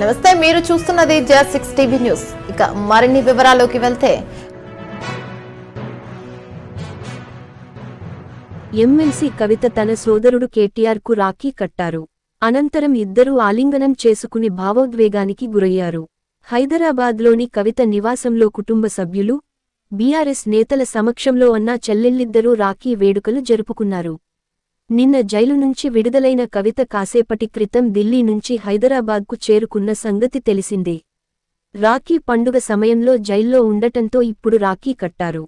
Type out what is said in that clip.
నమస్తే మీరు చూస్తున్నది జా సిక్స్ టీవీ న్యూస్. ఇక మరిన్ని వివరాల్లోకి వెళ్తే. ఎమ్మెల్సీ కవిత తన సోదరుడు కేటీఆర్కు రాఖీ కట్టారు. అనంతరం ఇద్దరూ ఆలింగనం చేసుకుని భావోద్వేగానికి గురయ్యారు. హైదరాబాద్లోని కవిత నివాసంలో కుటుంబ సభ్యులు బీఆర్ఎస్ నేతల సమక్షంలో అన్నా చెల్లెళ్ళిద్దరూ రాఖీ వేడుకలు జరుపుకున్నారు. నిన్న జైలు నుంచి విడుదలైన కవిత కాసేపటి క్రితం ఢిల్లీ నుంచి హైదరాబాద్కు చేరుకున్న సంగతి తెలిసిందే. రాఖీ పండుగ సమయంలో జైల్లో ఉండటంతో ఇప్పుడు రాఖీ కట్టారు.